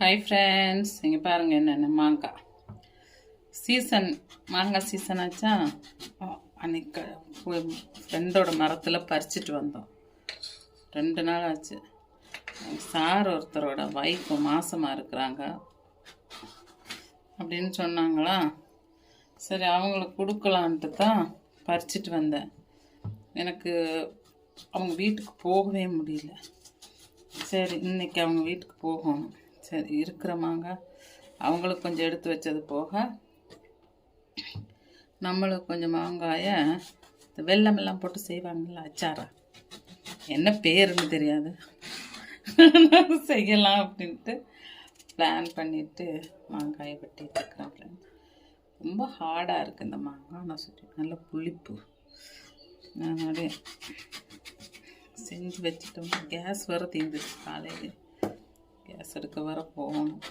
Hi friends இங்கே பாருங்கள் என்னென்ன மாங்காய் சீசன் மாங்காய் சீசன் ஆச்சா? அன்னைக்கு ஃப்ரெண்டோட மரத்தில் பறிச்சிட்டு வந்தோம். ரெண்டு நாள் ஆச்சு. சார் ஒருத்தரோட வைஃப் மாசமாக இருக்கிறாங்க. அப்படின்னு சொன்னாங்களா? சரி அவங்களுக்கு கொடுக்கலான்ட்டு தான் பறிச்சிட்டு வந்தேன். எனக்கு அவங்க வீட்டுக்கு போகவே முடியல. சரி இன்னைக்கு அவங்க வீட்டுக்கு போகணும். சரி இருக்கிற மாங்காய் அவங்களுக்கு கொஞ்சம் எடுத்து வச்சது போக நம்மளுக்கு கொஞ்சம் மாங்காயை இந்த வெல்லமெல்லாம் போட்டு செய்வாங்கல்ல அச்சாரா என்ன பேருன்னு தெரியாது. செய்யலாம் அப்படின்ட்டு பிளான் பண்ணிட்டு மாங்காயை வெட்டிட்டு இருக்கிறேன் ரொம்ப ஹார்டாக இருக்குது இந்த மாங்காய். நான் சொல்லி நல்ல புளிப்பு. நான் அப்படியே செஞ்சு வச்சுட்டோம் கேஸ் வர தீர்ந்துச்சு காலையில். கேஸ் எடுக்க வர போகணும்.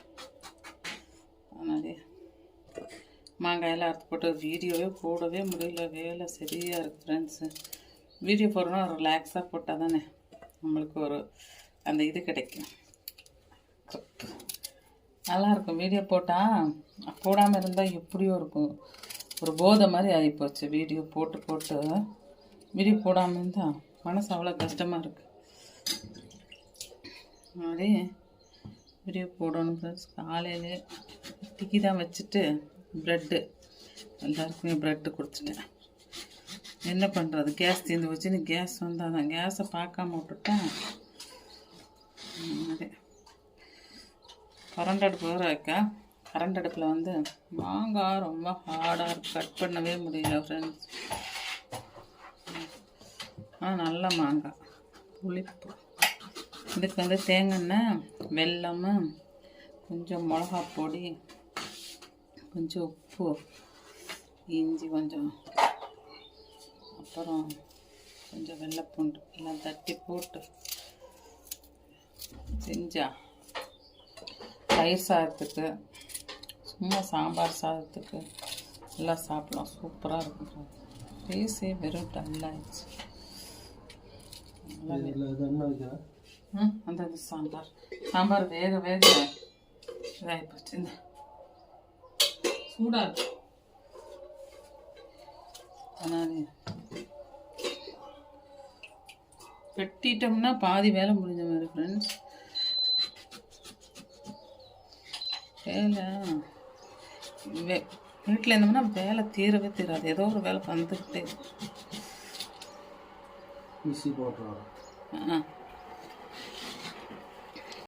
அதனாலே மாங்காயெல்லாம் அறுத்து போட்டு வீடியோவே போடவே முடியல. வேலை சரியாக இருக்குது ஃப்ரெண்ட்ஸு வீடியோ போடுறோன்னா ரிலாக்ஸாக போட்டால் தானே நம்மளுக்கு ஒரு அந்த இது கிடைக்கும். நல்லா இருக்கும் வீடியோ போட்டால் போடாமல் இருந்தால் எப்படியோ இருக்கும். ஒரு போதை மாதிரி ஆகிப்போச்சு வீடியோ போட்டு போட்டு. வீடியோ போடாமல் இருந்தால் மனசு அவ்வளோ கஷ்டமாக இருக்குது அதே வீடியோ போடணும் ஃப்ரெண்ட்ஸ் காலையில் டிக்கி தான் வச்சுட்டு ப்ரெட்டு எல்லாருக்குமே ப்ரெட்டு கொடுத்துட்டேன். என்ன பண்ணுறது கேஸ் தீர்ந்து வச்சுன்னு கேஸ் வந்தால் தான் கேஸை பார்க்காம விட்டுட்டேன் அதே. கரண்ட் அடுப்பு வேறு வைக்க கரண்ட் அடுப்பில் வந்து மாங்காய் ரொம்ப ஹார்டாக இருக்குது கட் பண்ணவே முடியல ஃப்ரெண்ட்ஸ் ஆ நல்ல மாங்காய். புளிப்பு. இதுக்கு வந்து தேங்காய் எண்ணெய் வெல்லம் கொஞ்சம் மிளகா பொடி கொஞ்சம் உப்பு இஞ்சி கொஞ்சம் அப்புறம் கொஞ்சம் வெள்ளைப்பூண்டு எல்லாம் தட்டி போட்டு செஞ்சா தயிர் சாதத்துக்கு சும்மா சாம்பார் சாதத்துக்கு எல்லாம் சாப்பிடலாம். சூப்பராக இருக்கும் ஃபேஸே வெறும் டல்லாகிடுச்சு ம் அந்த இது சாம்பார் சாம்பார் வேக வேக இதாகி போச்சு இந்த சூடாக இருக்கு அதனால வெட்டிட்டோம்னா பாதி வேலை முடிஞ்ச மாதிரி ஃப்ரெண்ட்ஸ் வேலை வே வீட்டில் இருந்தோம்னா வேலை தீரவே தீராது ஏதோ ஒரு வேலை வந்துக்கிட்டே இருக்கும். போட்டுருவோம் ஆ